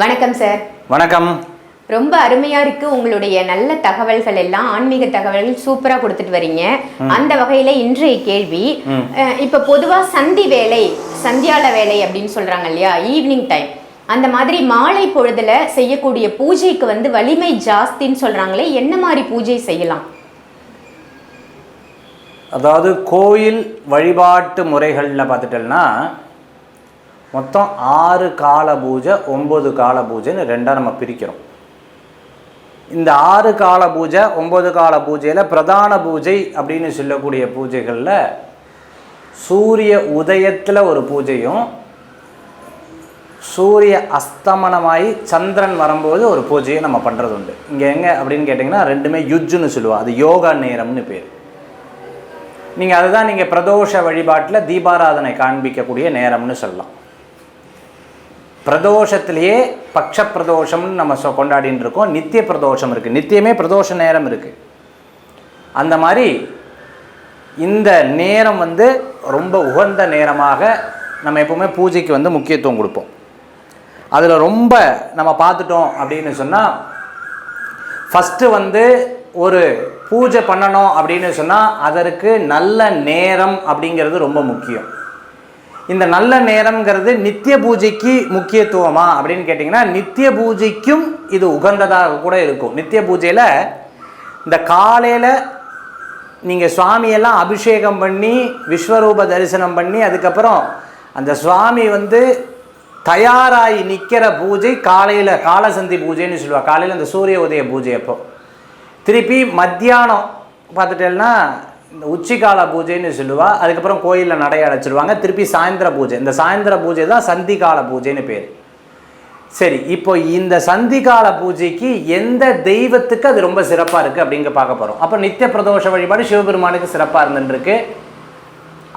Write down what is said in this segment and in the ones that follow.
வணக்கம் சார் வணக்கம். ரொம்ப அருமையா இருக்கு உங்களுடைய நல்ல தகவல்கள் எல்லாம். ஆன்மீக தகவல்கள் சூப்பரா கொடுத்துட்டு வரீங்க. அந்த வகையில இன்றைய கேள்வி இப்ப பொதுவா சந்தி வேலை சந்தியால வேலை அப்படின்னு சொல்றாங்க இல்லையா? ஈவினிங் டைம் அந்த மாதிரி மாலை பொழுதுல செய்யக்கூடிய பூஜைக்கு வந்து வலிமை ஜாஸ்தின்னு சொல்றாங்களே என்ன மாதிரி பூஜை செய்யலாம்? அதாவது கோயில் வழிபாட்டு முறைகளில் பார்த்துட்டோம்னா மொத்தம் ஆறு கால பூஜை ஒம்பது கால பூஜைன்னு ரெண்டாக நம்ம பிரிக்கிறோம். இந்த ஆறு கால பூஜை ஒம்பது கால பூஜையில் பிரதான பூஜை அப்படின்னு சொல்லக்கூடிய பூஜைகளில் சூரிய உதயத்தில் ஒரு பூஜையும் சூரிய அஸ்தமனமாகி சந்திரன் வரும்போது ஒரு பூஜையை நம்ம பண்ணுறது உண்டு இங்கே எங்கே அப்படின்னு கேட்டிங்கன்னா ரெண்டுமே யுஜ்ஜுன்னு சொல்லுவோம் அது யோகா நேரம்னு பேர். நீங்கள் அதுதான் நீங்கள் பிரதோஷ வழிபாட்டில் தீபாராதனை காண்பிக்கக்கூடிய நேரம்னு சொல்லலாம். பிரதோஷத்திலேயே பக்ஷ பிரதோஷம்னு நம்ம சொ கொண்டாடின்னு இருக்கோம். நித்திய பிரதோஷம் இருக்குது நித்தியமே பிரதோஷ நேரம் இருக்குது அந்த மாதிரி இந்த நேரம் வந்து ரொம்ப உகந்த நேரமாக நம்ம எப்போவுமே பூஜைக்கு வந்து முக்கியத்துவம் கொடுப்போம். அதில் ரொம்ப நம்ம பார்த்துட்டோம் அப்படின்னு சொன்னால் ஃபஸ்ட்டு வந்து ஒரு பூஜை பண்ணணும் அப்படின்னு சொன்னால் அதற்கு நல்ல நேரம் அப்படிங்கிறது ரொம்ப முக்கியம். இந்த நல்ல நேரம்ங்கிறது நித்திய பூஜைக்கு முக்கியத்துவமா? அப்படின்னு கேட்டிங்கன்னா நித்திய பூஜைக்கும் இது உகந்ததாக கூட இருக்கும். நித்திய பூஜையில் இந்த காலையில் நீங்கள் சுவாமியெல்லாம் அபிஷேகம் பண்ணி விஸ்வரூப தரிசனம் பண்ணி அதுக்கப்புறம் அந்த சுவாமி வந்து தயாராகி நிற்கிற பூஜை காலையில் காலசந்தி பூஜைன்னு சொல்லுவாள் காலையில் அந்த சூரிய உதய பூஜை அப்போ. திருப்பி மத்தியானம் பார்த்துட்டேன்னா இந்த உச்சிகால பூஜைன்னு சொல்லுவாள் அதுக்கப்புறம் கோயிலில் நடை அடைச்சிடுவாங்க திருப்பி சாயந்தர பூஜை. இந்த சாயந்தர பூஜை தான் சந்திகால பூஜைன்னு பேர். சரி இப்போ இந்த சந்திகால பூஜைக்கு எந்த தெய்வத்துக்கு அது ரொம்ப சிறப்பாக இருக்குது அப்படிங்க பார்க்க போகிறோம் அப்போ நித்திய பிரதோஷ வழிபாடு சிவபெருமானுக்கு சிறப்பாக இருந்துருக்கு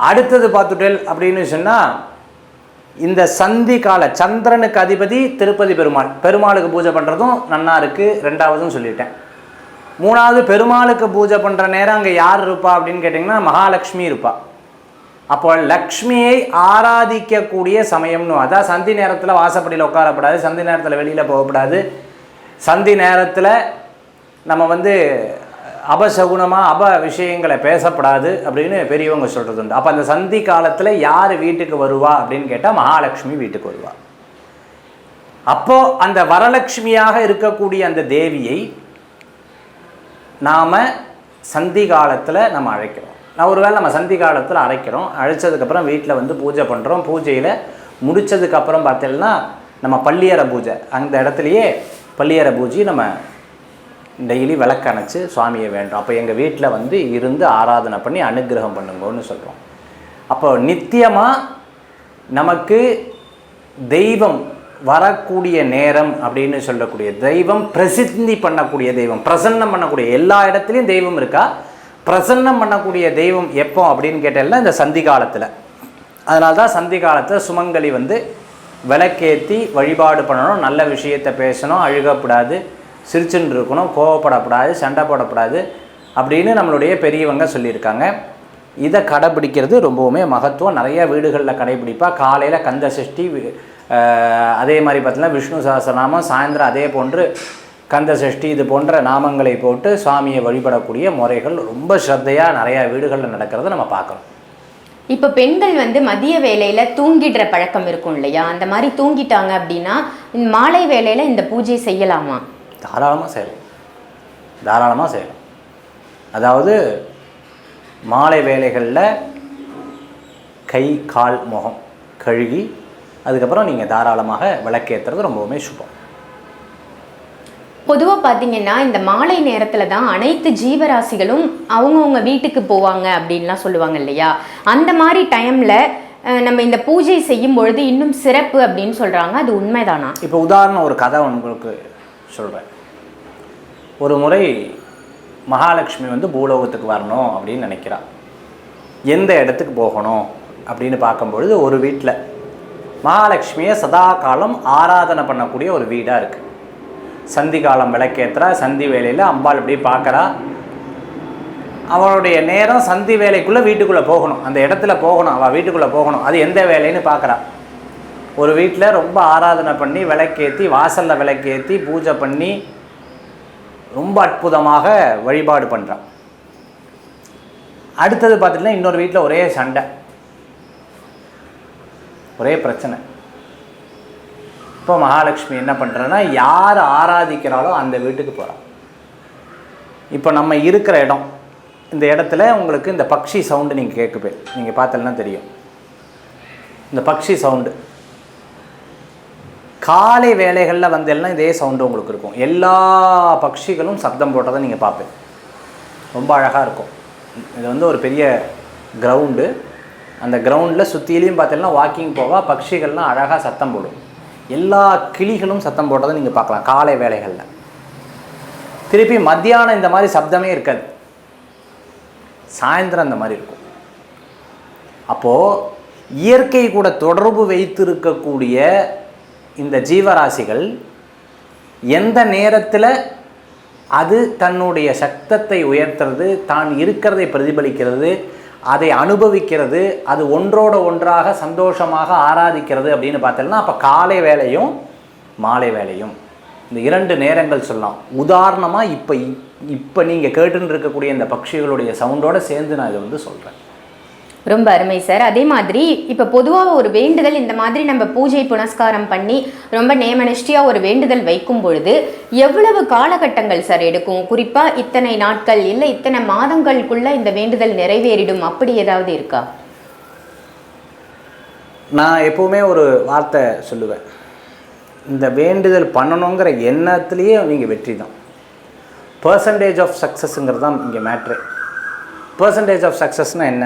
அடுத்தது பார்த்துட்டேல் அப்படின்னு சொன்னால் இந்த சந்தி கால சந்திரனுக்கு அதிபதி திருப்பதி பெருமாள். பெருமாளுக்கு பூஜை பண்ணுறதும் நன்னா இருக்குது ரெண்டாவதும் சொல்லிட்டேன். மூணாவது பெருமாளுக்கு பூஜை பண்ணுற நேரம் அங்கே யார் இருப்பா அப்படின்னு கேட்டிங்கன்னா மகாலட்சுமி இருப்பா. அப்போ லக்ஷ்மியை ஆராதிக்கக்கூடிய சமயம்னு அதான் சந்தி நேரத்தில் வாசப்படியில் உட்காரப்படாது சந்தி நேரத்தில் வெளியில் போகக்கூடாது சந்தி நேரத்தில் நம்ம வந்து அபசகுணமாக அப விஷயங்களை பேசப்படாது அப்படின்னு பெரியவங்க சொல்கிறது உண்டு அப்போ அந்த சந்தி காலத்தில் யார் வீட்டுக்கு வருவா அப்படின்னு கேட்டால் மகாலட்சுமி வீட்டுக்கு வருவா. அப்போது அந்த வரலட்சுமியாக இருக்கக்கூடிய அந்த தேவியை நாம் சந்தி காலத்தில் நம்ம அழைக்கிறோம். நான் ஒருவேளை நம்ம சந்தி காலத்தில் அழைக்கிறோம் அழைச்சதுக்கப்புறம் வீட்டில் வந்து பூஜை பண்ணுறோம் பூஜையில் முடித்ததுக்கப்புறம் பார்த்தீங்கன்னா நம்ம பள்ளியற பூஜை. அந்த இடத்துலையே பள்ளியற பூஜை நம்ம டெய்லி விளக்கணைச்சு சுவாமியை வேண்டும் அப்போ எங்கள் வீட்டில் வந்து இருந்து ஆராதனை பண்ணி அனுக்கிரகம் பண்ணுங்கன்னு சொல்கிறோம் அப்போ நித்தியமாக நமக்கு தெய்வம் வரக்கூடிய நேரம் அப்படின்னு சொல்லக்கூடிய தெய்வம் பிரசித்தி பண்ணக்கூடிய தெய்வம் பிரசன்னம் பண்ணக்கூடிய எல்லா இடத்துலையும் தெய்வம் இருக்கா? பிரசன்னம் பண்ணக்கூடிய தெய்வம் எப்போ அப்படின்னு கேட்டால்னா இந்த சந்தி காலத்தில். அதனால தான் சந்தி காலத்தில் சுமங்கலி வந்து விளக்கேற்றி வழிபாடு பண்ணணும் நல்ல விஷயத்தை பேசணும் அழுகக்கூடாது சிரிச்சுன்னு இருக்கணும் கோவப்படப்படாது சண்டை போடக்கூடாது அப்படின்னு நம்மளுடைய பெரியவங்க சொல்லியிருக்காங்க. இதை கடைபிடிக்கிறது ரொம்பவுமே மகத்துவம். நிறைய வீடுகளில் கடைபிடிப்பாக காலையில் கந்த சஷ்டி வி- அதே மாதிரி பார்த்தீங்கன்னா விஷ்ணு சஹஸ்ரநாமம் சாயந்தரம் அதே போன்று கந்த சஷ்டி இது போன்ற நாமங்களை போட்டு சுவாமியை வழிபடக்கூடிய முறைகள் ரொம்ப ஸ்ரத்தையாக நிறையா வீடுகளில் நடக்கிறத நம்ம பார்க்குறோம். இப்ப பெண்கள் வந்து மதிய வேலையில தூங்கிடுற பழக்கம் இருக்கும் இல்லையா? அந்த மாதிரி தூங்கிட்டாங்க அப்படின்னா இந்த மாலை வேலையில இந்த பூஜை செய்யலாமா? தாராளமாக செய்யலாம். தாராளமாக செய்யலாம். அதாவது மாலை வேலைகளில் கை கால் முகம் கழுகி அதுக்கப்புறம் நீங்கள் தாராளமாக விளக்கேற்றுறது ரொம்பவுமே சுபம். பொதுவா பாத்தீங்கன்னா இந்த மாலை நேரத்துல தான் அனைத்து ஜீவராசிகளும் அவங்கவுங்க வீட்டுக்கு போவாங்க அப்படின்லாம் சொல்லுவாங்க இல்லையா? அந்த மாதிரி டைம்ல நம்ம இந்த பூஜை செய்யும் பொழுது இன்னும் சிறப்பு அப்படின்னு சொல்றாங்க. அது உண்மைதானா? இப்போ உதாரணம் ஒரு கதை உங்களுக்கு சொல்கிறேன் ஒரு முறை மகாலட்சுமி வந்து பூலோகத்துக்கு வரணும் அப்படின்னு நினைக்கிறா. எந்த இடத்துக்கு போகணும் அப்படின்னு பார்க்கும்பொழுது ஒரு வீட்டில் மகாலட்சுமியை சதா காலம் ஆராதனை பண்ணக்கூடிய ஒரு வீடாக இருக்குது சந்தி காலம் விளக்கேற்றுறா சந்தி வேலையில் அம்பாள் இப்படி பார்க்குறா. அவளுடைய நேரம் சந்தி வேலைக்குள்ளே வீட்டுக்குள்ளே போகணும். அந்த இடத்துல போகணும் அவள் வீட்டுக்குள்ளே போகணும். அது எந்த வேலைன்னு பார்க்குறா. ஒரு வீட்டில் ரொம்ப ஆராதனை பண்ணி விளக்கேற்றி வாசலில் விளக்கேற்றி பூஜை பண்ணி ரொம்ப அற்புதமாக வழிபாடு பண்ணுறான் அடுத்தது பார்த்திங்கன்னா இன்னொரு வீட்டில் ஒரே சண்டை. ஒரே பிரச்சனை. இப்போ மகாலட்சுமி என்ன பண்ணுறேன்னா யார் ஆராதிக்கிறாளோ அந்த வீட்டுக்கு போகிறான் இப்போ நம்ம இருக்கிற இடம் இந்த இடத்துல உங்களுக்கு இந்த பக்ஷி சவுண்டு நீங்கள் கேட்குப்பே நீங்கள் பார்த்தலன்னா தெரியும். இந்த பக்ஷி சவுண்டு காலை வேலைகளில் வந்து எல்லாம் இதே சவுண்டு உங்களுக்கு இருக்கும். எல்லா பட்சிகளும் சப்தம் போட்டதை நீங்கள் பார்ப்பேன். ரொம்ப அழகாக இருக்கும். இது வந்து ஒரு பெரிய கிரவுண்டு அந்த கிரவுண்டில் சுற்றிலையும் பார்த்தீங்கன்னா வாக்கிங் போக பட்சிகள்லாம் அழகாக சத்தம் போடும். எல்லா கிளிகளும் சத்தம் போட்டதை நீங்கள் பார்க்கலாம் காலை வேலைகளில் திருப்பி மத்தியானம் இந்த மாதிரி சப்தமே இருக்காது. சாயந்தரம் அந்த மாதிரி இருக்கும். அப்போது இயற்கை கூட தொடர்பு வைத்திருக்கக்கூடிய இந்த ஜீவராசிகள் எந்த நேரத்தில் அது தன்னுடைய சக்தத்தை உயர்த்துறது தான் இருக்கிறதை பிரதிபலிக்கிறது அதை அனுபவிக்கிறது அது ஒன்றோட ஒன்றாக சந்தோஷமாக ஆராதிக்கிறது அப்படின்னு பார்த்தோம்னா அப்போ காலை வேலையும் மாலை வேலையும் இந்த இரண்டு நேரங்கள் சொல்லலாம். உதாரணமாக இப்போ இப்போ நீங்கள் கேட்டுன்னு இருக்கக்கூடிய இந்த பட்சிகளுடைய சவுண்டோடு சேர்ந்து நான் இதை வந்து சொல்கிறேன் ரொம்ப அருமை சார். அதே மாதிரி இப்போ பொதுவாக ஒரு வேண்டுதல் இந்த மாதிரி நம்ம பூஜை புனஸ்காரம் பண்ணி ரொம்ப நேமனிஷ்டியாக ஒரு வேண்டுதல் வைக்கும் பொழுது எவ்வளவு காலகட்டங்கள் சார் எடுக்கும்? குறிப்பாக இத்தனை நாட்கள் இல்லை இத்தனை மாதங்களுக்குள்ளே இந்த வேண்டுதல் நிறைவேறிடும் அப்படி ஏதாவது இருக்கா? நான் எப்போவுமே ஒரு வார்த்தை சொல்லுவேன். இந்த வேண்டுதல் பண்ணணுங்கிற எண்ணத்துலேயே நீங்கள் வெற்றி தான். பர்சன்டேஜ் ஆஃப் சக்ஸஸ்ங்கிறது தான் இங்கே மேட்ரு பர்சன்டேஜ் ஆஃப் சக்ஸஸ்னால் என்ன?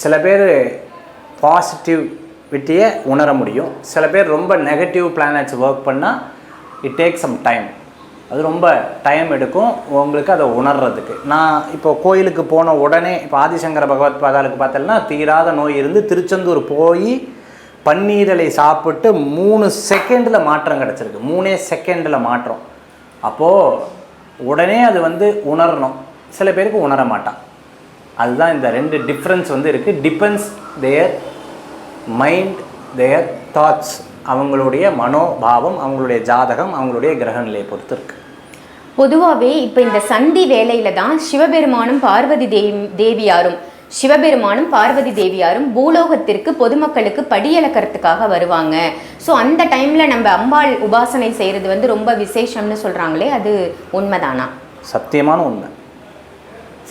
சில பேர் பாசிட்டிவிட்டியை உணர முடியும். சில பேர் ரொம்ப நெகட்டிவ் பிளானட்ஸ் ஒர்க் பண்ணால் இட் டேக் சம் டைம் அது ரொம்ப டைம் எடுக்கும். உங்களுக்கு அதை உணர்றதுக்கு. நான் இப்போ கோயிலுக்கு போன உடனே இப்போ ஆதிசங்கர பகவத் பாதாளுக்கு பார்த்தோம்னா தீராத நோய் இருந்து திருச்செந்தூர் போய் பன்னீரலை சாப்பிட்டு மூணு செகண்டில் மாற்றம் கிடச்சிருக்கு. மூணே செகண்டில் மாற்றம். அப்போது உடனே அது வந்து உணரணும். சில பேருக்கு உணர மாட்டான். அதுதான் இந்த ரெண்டு டிஃப்ரென்ஸ் வந்து இருக்குது depends their mind their thoughts அவங்களுடைய மனோபாவம் அவங்களுடைய ஜாதகம் அவங்களுடைய கிரக நிலையை பொறுத்து இருக்கு. பொதுவாகவே இப்போ இந்த சந்தி வேலையில தான் சிவபெருமானும் பார்வதி தேவி தேவியாரும் சிவபெருமானும் பார்வதி தேவியாரும் பூலோகத்திற்கு பொதுமக்களுக்கு படியளக்கிறதுக்காக வருவாங்க. ஸோ அந்த டைமில் நம்ம அம்பாள் உபாசனை செய்கிறது வந்து ரொம்ப விசேஷம்னு சொல்கிறாங்களே அது உண்மைதானா? சத்தியமான உண்மை.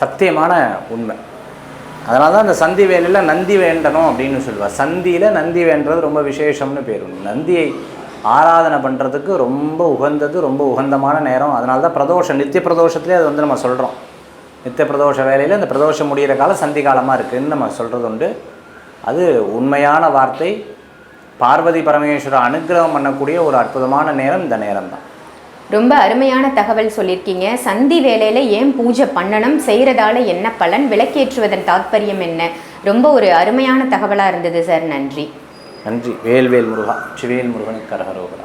சத்தியமான உண்மை. அதனால தான் அந்த சந்தி வேலையில் நந்தி வேண்டணும் அப்படின்னு சொல்லுவாள் சந்தியில் நந்தி வேண்டது ரொம்ப விசேஷம்னு பேர் நந்தியை ஆராதனை பண்ணுறதுக்கு ரொம்ப உகந்தது ரொம்ப உகந்தமான நேரம். அதனால தான் பிரதோஷம் நித்திய பிரதோஷத்துலேயே அது வந்து நம்ம சொல்கிறோம் நித்திய பிரதோஷ வேலையில் இந்த பிரதோஷம் முடிகிற காலம் சந்தி காலமாக இருக்குதுன்னு நம்ம சொல்கிறது உண்டு. அது உண்மையான வார்த்தை. பார்வதி பரமேஸ்வரர் அனுக்கிரகம் பண்ணக்கூடிய ஒரு அற்புதமான நேரம் இந்த நேரம் தான் ரொம்ப அருமையான தகவல் சொல்லியிருக்கீங்க. சந்தி வேலையில ஏன் பூஜை பண்ணணும்? செய்கிறதால என்ன பலன்? விளக்கேற்றுவதன் தாத்பரியம் என்ன? ரொம்ப ஒரு அருமையான தகவலாக இருந்தது சார். நன்றி. நன்றி. வேல்வேல் முருகா. சிவேல் முருகனுக்கு கரகரோகரா